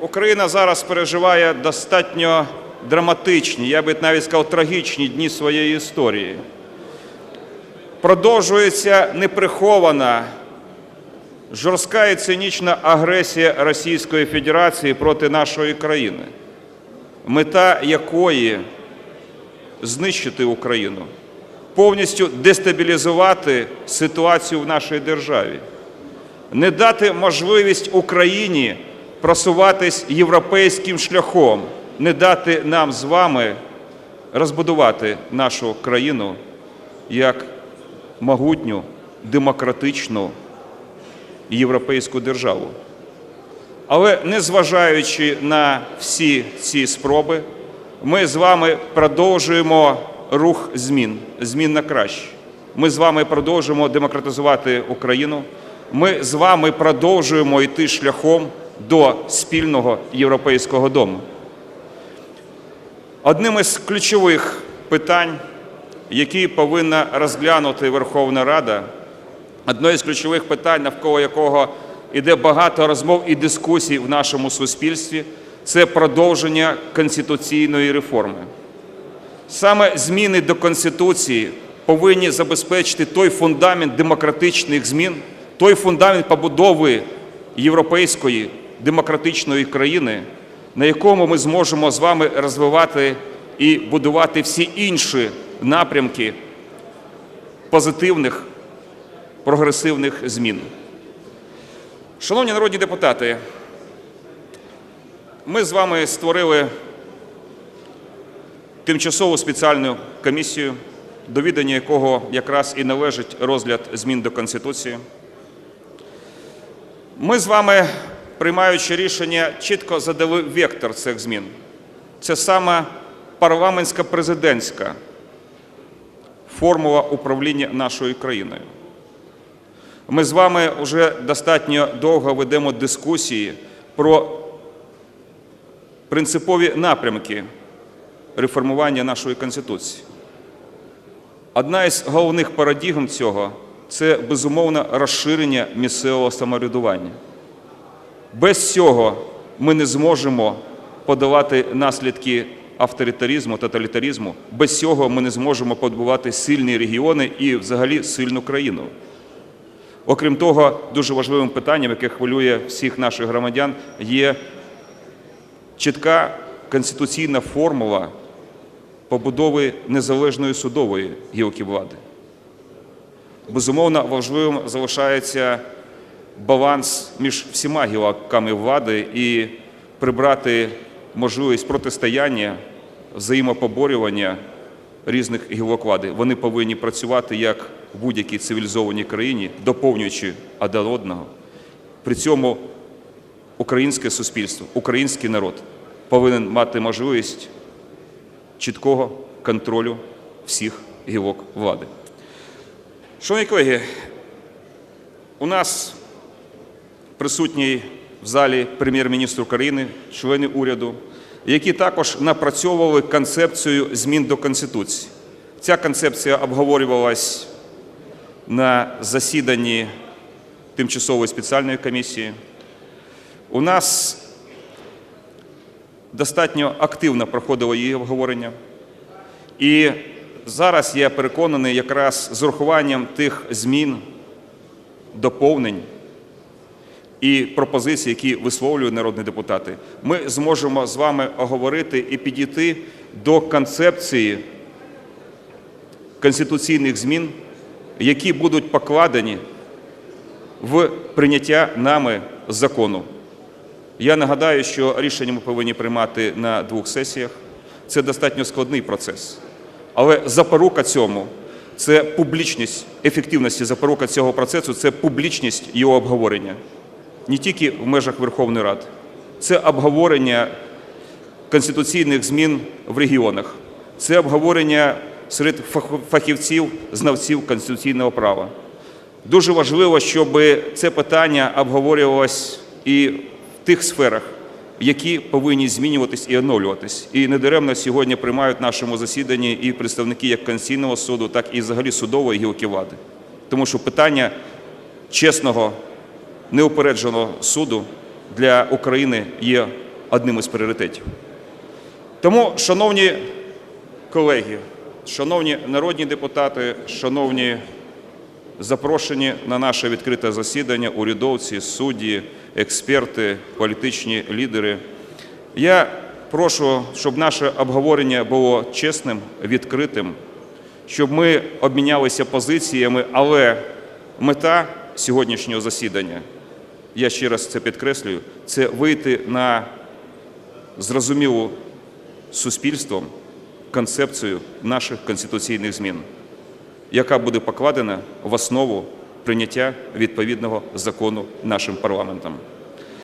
Україна зараз переживає достатньо драматичні, я би навіть сказав, трагічні дні своєї історії. Продовжується неприхована жорстка і цинічна агресія Російської Федерації проти нашої країни, мета якої знищити Україну, повністю дестабілізувати ситуацію в нашій державі, не дати можливість Україні просуватись європейським шляхом, не дати нам з вами розбудувати нашу країну як могутню, демократичну європейську державу. Але незважаючи на всі ці спроби, ми з вами продовжуємо рух змін, змін на краще. Ми з вами продовжуємо демократизувати Україну. Ми з вами продовжуємо йти шляхом до спільного європейського дому. Одним із ключових питань, які повинна розглянути Верховна Рада, одне з ключових питань, навколо якого йде багато розмов і дискусій в нашому суспільстві, це продовження конституційної реформи. Саме зміни до Конституції повинні забезпечити той фундамент демократичних змін, той фундамент побудови європейської демократичної країни, на якому ми зможемо з вами розвивати і будувати всі інші напрямки позитивних прогресивних змін. Шановні народні депутати, ми з вами створили тимчасову спеціальну комісію, до відання якого якраз і належить розгляд змін до Конституції. Ми з вами, приймаючи рішення, чітко задали вектор цих змін. Це саме парламентська президентська формула управління нашою країною. Ми з вами вже достатньо довго ведемо дискусії про принципові напрямки реформування нашої Конституції. Одна із головних парадігм цього це безумовно розширення місцевого самоврядування. Без цього ми не зможемо подолати наслідки авторитаризму, тоталітаризму. Без цього ми не зможемо побудувати сильні регіони і взагалі сильну країну. Окрім того, дуже важливим питанням, яке хвилює всіх наших громадян, є чітка конституційна формула побудови незалежної судової гілки влади. Безумовно, важливим залишається баланс між всіма гілками влади і прибрати можливість протистояння, взаємопоборювання різних гілок влади. Вони повинні працювати як в будь-якій цивілізованій країні, доповнюючи один одного. При цьому українське суспільство, український народ повинен мати можливість чіткого контролю всіх гілок влади. Шановні колеги, у нас присутній в залі прем'єр-міністр України, члени уряду, які також напрацьовували концепцію змін до Конституції. Ця концепція обговорювалась на засіданні тимчасової спеціальної комісії. У нас достатньо активно проходило її обговорення. І зараз я переконаний, якраз з урахуванням тих змін, доповнень і пропозицій, які висловлюють народні депутати, ми зможемо з вами оговорити і підійти до концепції конституційних змін, які будуть покладені в прийняття нами закону. Я нагадаю, що рішення ми повинні приймати на двох сесіях. Це достатньо складний процес. Але запорука цьому це публічність ефективності запорука цього процесу це публічність його обговорення не тільки в межах Верховної Ради, це обговорення конституційних змін в регіонах, це обговорення серед фахівців, знавців конституційного права. Дуже важливо, щоб це питання обговорювалось і в тих сферах, які повинні змінюватись і оновлюватись. І недаремно сьогодні приймають в нашому засіданні і представники як Конституційного суду, так і взагалі судової гілки влади. Тому що питання чесного, неупередженого суду для України є одним із пріоритетів. Тому, шановні колеги, шановні народні депутати, шановні запрошені на наше відкрите засідання урядовці, судді, експерти, політичні лідери. Я прошу, щоб наше обговорення було чесним, відкритим, щоб ми обмінялися позиціями, але мета сьогоднішнього засідання, я ще раз це підкреслюю, це вийти на зрозумілу суспільством концепцію наших конституційних змін, яка буде покладена в основу прийняття відповідного закону нашим парламентом.